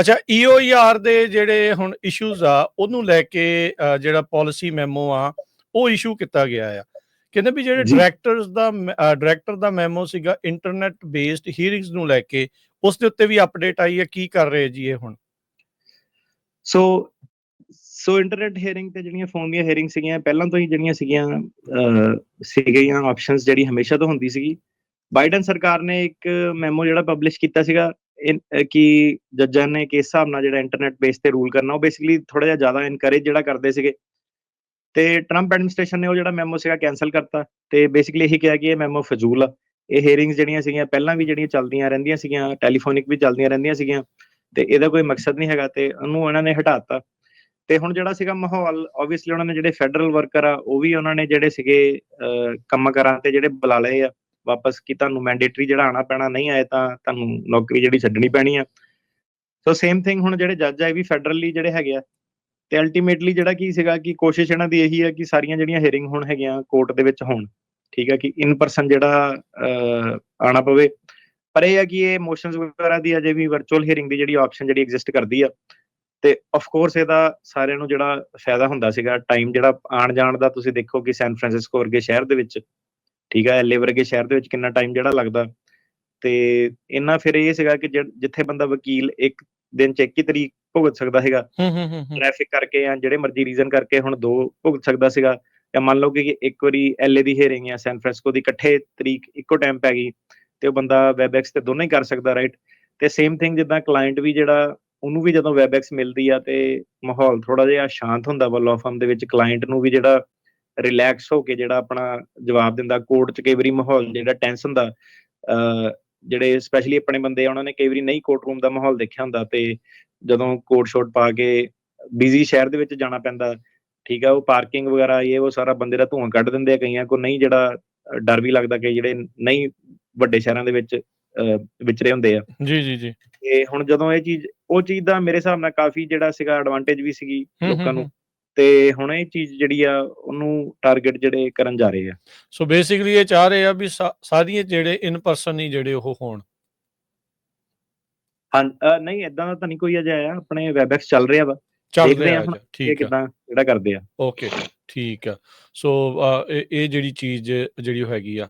ਅੱਛਾ ਈਓਆਰ ਦੇ ਜਿਹੜੇ ਹੁਣ ਇਸ਼ੂਜ਼ ਆ ਉਹਨੂੰ ਲੈ ਕੇ ਜਿਹੜਾ ਪਾਲਿਸੀ ਮੈਮੋ ਆ ਉਹ ਇਸ਼ੂ ਕੀਤਾ ਗਿਆ ਆ। ਕਹਿੰਦੇ ਵੀ ਜਿਹੜੇ। ਡਾਇਰੈਕਟਰਸ ਦਾ ਡਾਇਰੈਕਟਰ ਦਾ ਮੈਮੋ ਸੀਗਾ ਇੰਟਰਨੈਟ ਬੇਸਡ ਹੀਅਰਿੰਗਸ ਨੂੰ ਲੈ ਕੇ ਉਸ ਦੇ ਉੱਤੇ ਵੀ ਅਪਡੇਟ ਆਈ ਹੈ ਕੀ ਕਰ ਰਹੇ ਜੀ ਇਹ ਹੁਣ? ਸੋ ਸੋ ਇੰਟਰਨੈਟ ਹੀਅਰਿੰਗ ਤੇ ਜਿਹੜੀਆਂ ਫੋਨ ਦੀਆਂ ਹੀਅਰਿੰਗ ਸੀਗੀਆਂ ਪਹਿਲਾਂ ਤੋਂ ਹੀ ਜਿਹੜੀਆਂ ਸੀਗੀਆਂ ਸੀਗੀਆਂ ਆਪਸ਼ਨਸ ਜਿਹੜੀ ਹਮੇਸ਼ਾ ਤੋਂ ਹੁੰਦੀ ਸੀਗੀ। ਬਾਈਡਨ ਸਰਕਾਰ ਨੇ ਇੱਕ ਮੈਮੋ ਜਿਹੜਾ ਪਬਲਿਸ਼ ਕੀਤਾ ਸੀਗਾ ਕਿ ਜੱਜਾਂ ਨੇ ਕਿਸ ਹਿਸਾਬ ਨਾਲ ਜਿਹੜਾ ਇੰਟਰਨੈਟ ਬੇਸ ਤੇ ਰੂਲ ਕਰਨਾ ਉਹ ਬੇਸਿਕਲੀ ਥੋੜਾ ਜਿਹਾ ਜ਼ਿਆਦਾ ਇਨਕਰੇਜ ਜਿਹੜਾ ਕਰਦੇ ਸੀਗੇ। ਤੇ ਟਰੰਪ ਐਡਮਿਨਿਸਟ੍ਰੇਸ਼ਨ ਨੇ ਉਹ ਜਿਹੜਾ ਮੈਮੋ ਸੀਗਾ ਕੈਨਸਲ ਕਰਤਾ ਤੇ ਬੇਸਿਕਲੀ ਇਹੀ ਕਿਹਾ ਕਿ ਇਹ ਮੈਮੋ ਫਜ਼ੂਲ ਆ। ਇਹ ਹੀਅਰਿੰਗਸ ਜਿਹੜੀਆਂ ਸੀਗੀਆਂ ਪਹਿਲਾਂ ਵੀ ਜਿਹੜੀਆਂ ਚੱਲਦੀਆਂ ਰਹਿੰਦੀਆਂ ਸੀਗੀਆਂ ਟੈਲੀਫੋਨਿਕ ਵੀ ਚੱਲਦੀਆਂ ਰਹਿੰਦੀਆਂ ਸੀਗੀਆਂ ਤੇ ਇਹਦਾ ਕੋਈ ਮਕਸਦ ਨਹੀਂ ਹੈਗਾ ਤੇ ਉਹਨੂੰ ਇਹਨਾਂ ਨੇ ਹਟਾਤਾ। ਤੇ ਹੁਣ ਜਿਹੜਾ ਸੀਗਾ ਮਾਹੌਲ ਆਬਵੀਅਸਲੀ ਉਹਨਾਂ ਨੇ ਜਿਹੜੇ ਫੈਡਰਲ ਵਰਕਰ ਆ ਉਹ ਵੀ ਉਹਨਾਂ ਨੇ ਜਿਹੜੇ ਸੀਗੇ ਅਹ, ਕਰਾਂ ਤੇ ਜਿਹੜੇ ਬੁਲਾ ਲਏ ਆ। ਵਾਪਸ ਕਿ ਤੁਹਾਨੂੰ ਮੈਂਡੇਟਰੀ ਜਿਹੜਾ ਆਣਾ ਪੈਣਾ ਨਹੀਂ ਆਏ ਤਾਂ ਤੁਹਾਨੂੰ ਨੌਕਰੀ ਜਿਹੜੀ ਛੱਡਣੀ ਪੈਣੀ ਆ। ਸੋ ਸੇਮ ਥਿੰਗ ਹੁਣ ਜਿਹੜੇ ਜੱਜ ਆ, ਇਹ ਵੀ ਫੈਡਰਲੀ ਜਿਹੜੇ ਹੈਗੇ ਆ। ਤੇ ਅਲਟੀਮੇਟਲੀ ਜਿਹੜਾ ਕੀ ਸੀਗਾ ਕਿ ਕੋਸ਼ਿਸ਼ ਇਹਨਾਂ ਦੀ ਇਹੀ ਹੈ ਕਿ ਸਾਰੀਆਂ ਜਿਹੜੀਆਂ ਹੀਅਰਿੰਗ ਹੁਣ ਹੈਗੀਆਂ ਕੋਰਟ ਦੇ ਵਿੱਚ ਹੋਣ। ਠੀਕ ਹੈ ਕਿ ਇਨ ਪਰਸਨ ਜਿਹੜਾ ਆਣਾ ਪਵੇ। ਪਰ ਇਹ ਹੈ ਕਿ ਇਹ ਮੋਸ਼ਨਸ ਵਗੈਰਾ ਦੀ ਅਜੇ ਵੀ ਵਰਚੁਅਲ ਹੀਅਰਿੰਗ ਦੀ ਜਿਹੜੀ ਆਪਸ਼ਨ ਜਿਹੜੀ ਐਗਜ਼ਿਸਟ ਕਰਦੀ ਆ। ਤੇ ਆਫ ਕੋਰਸ ਇਹਦਾ ਸਾਰਿਆਂ ਨੂੰ ਜਿਹੜਾ ਫਾਇਦਾ ਹੁੰਦਾ ਸੀਗਾ। ਟਾਈਮ ਜਿਹੜਾ ਆਣ ਜਾਣ ਦਾ ਤੁਸੀਂ ਦੇਖੋ ਕਿ ਸੈਨ ਫਰਾਂਸਿਸਕੋ ਵਰਗੇ ਸ਼ਹਿਰ ਦੇ ਵਿੱਚ ਠੀਕ ਹੈ ਐਲਏ ਵਰਗੇ ਸ਼ਹਿਰ ਦੇ ਵਿੱਚ ਕਿੰਨਾ ਟਾਈਮ ਜਿਹੜਾ ਲੱਗਦਾ। ਤੇ ਇਹਨਾਂ ਫਿਰ ਇਹ ਸੀਗਾ ਕਿ ਜਿੱਥੇ ਬੰਦਾ ਵਕੀਲ ਇੱਕ ਦਿਨ ਚ ਇੱਕ ਹੀ ਤਰੀਕ ਭੁਗਤ ਸਕਦਾ ਹੈਗਾ ਹੂੰ ਹੂੰ ਹੂੰ ਹੂੰ। ਟ੍ਰੈਫਿਕ ਕਰਕੇ ਜਾਂ ਜਿਹੜੇ ਮਰਜ਼ੀ ਰੀਜ਼ਨ ਕਰਕੇ ਹੁਣ ਦੋ ਭੁਗਤ ਸਕਦਾ ਸੀਗਾ। ਜਾਂ ਮੰਨ ਲਓ ਕਿ ਇੱਕ ਵਾਰੀ ਐਲਏ ਦੀ ਹੀਅਰਿੰਗ ਜਾਂ ਸੈਨ ਫਰਾਂਸਿਸਕੋ ਦੀ ਇਕੱਠੇ ਤਰੀਕ ਇੱਕੋ ਟਾਈਮ ਪੈ ਗਈ ਤੇ ਉਹ ਬੰਦਾ ਵੈਬਐਕਸ ਤੇ ਦੋਨੋਂ ਹੀ ਕਰ ਸਕਦਾ ਰਾਈਟ ਤੇ ਸੇਮ ਥਿੰਗ ਜਿੱਦਾਂ ਕਲਾਇੰਟ ਵੀ ਜਿਹੜਾ ਉਹਨੂੰ ਵੀ ਜਦੋਂ ਵੈਬਐਕਸ ਮਿਲਦੀ ਆ ਤੇ ਮਾਹੌਲ ਥੋੜਾ ਜਿਹਾ ਸ਼ਾਂਤ ਹੁੰਦਾ ਵਾ ਲਾਅ ਫਰਮ ਦੇ ਵਿੱਚ ਕਲਾਇੰਟ ਨੂੰ ਵੀ ਜਿਹੜਾ ਰਿਲੈਕਸ ਹੋ ਕੇ ਜਿਹੜਾ ਆਪਣਾ ਜਵਾਬ ਦਿੰਦਾ ਕੋਰਟ 'ਚ ਕਈ ਵਾਰੀ ਮਾਹੌਲ ਜਿਹੜਾ ਟੈਂਸ ਹੁੰਦਾ ਜਿਹੜੇ ਸਪੈਸ਼ਲੀ ਆਪਣੇ ਬੰਦੇ ਆ ਉਹਨਾਂ ਨੇ ਕਈ ਵਾਰੀ ਨਹੀਂ ਕੋਰਟ ਰੂਮ ਦਾ ਮਾਹੌਲ ਦੇਖਿਆ ਹੁੰਦਾ ਤੇ ਜਦੋਂ ਕੋਟ ਸ਼ੋਟ ਪਾ ਕੇ ਬਿਜ਼ੀ ਸ਼ਹਿਰ ਦੇ ਵਿੱਚ ਜਾਣਾ ਪੈਂਦਾ ਠੀਕ ਆ ਉਹ ਪਾਰਕਿੰਗ ਵਗੈਰਾ ਇਹ ਉਹ ਸਾਰਾ ਬੰਦੇ ਦਾ ਧੂਆਂ ਕੱਢ ਦਿੰਦੇ ਆ ਕਈਆਂ ਕੋ ਨਹੀਂ ਜਿਹੜਾ ਡਰ ਵੀ ਲੱਗਦਾ ਕਿ ਜਿਹੜੇ ਨਹੀਂ ਵੱਡੇ ਸ਼ਹਿਰਾਂ ਦੇ ਵਿੱਚ ਵਿਚਰੇ ਹੁੰਦੇ ਆ। ਜੀ ਜੀ ਜੀ। ਤੇ ਹੁਣ ਜਦੋਂ ਇਹ ਚੀਜ਼ ਉਹ ਚੀਜ਼ ਦਾ ਮੇਰੇ ਹਿਸਾਬ ਨਾਲ ਕਾਫੀ ਜਿਹੜਾ ਸੀਗਾ ਐਡਵਾਂਟੇਜ ਵੀ ਸੀਗੀ ਲੋਕਾਂ ਨੂੰ। ਤੇ ਹੁਣ ਇਹ ਚੀਜ਼ ਜਿਹੜੀ ਆ ਉਹਨੂੰ ਟਾਰਗੇਟ ਜਿਹੜੇ ਕਰਨ ਜਾ ਰਹੇ ਆ। ਸੋ ਬੇਸਿਕਲੀ ਇਹ ਚਾਹ ਰਹੇ ਆ ਵੀ ਸਾਰੀਆਂ ਜਿਹੜੇ ਇਨ ਪਰਸਨ ਹੀ ਜਿਹੜੇ ਉਹ ਹੋਣ। ਹਾਂ ਨਹੀਂ ਇਦਾਂ ਦਾ ਤਾਂ ਨਹੀਂ ਕੋਈ ਅਜੇ ਆਇਆ ਆਪਣੇ ਵੈਬਐਕਸ ਚੱਲ ਰਿਹਾ ਵਾ। ਚੱਲ ਦੇਖਦੇ ਰਿਹਾ ਆ ਠੀਕ ਆ। ਕਿਦਾਂ ਜਿਹੜਾ ਕਰਦੇ ਆ। ਓਕੇ ਠੀਕ ਆ। ਸੋ ਇਹ ਜਿਹੜੀ ਚੀਜ਼ ਜਿਹੜੀ ਹੈਗੀ ਆ।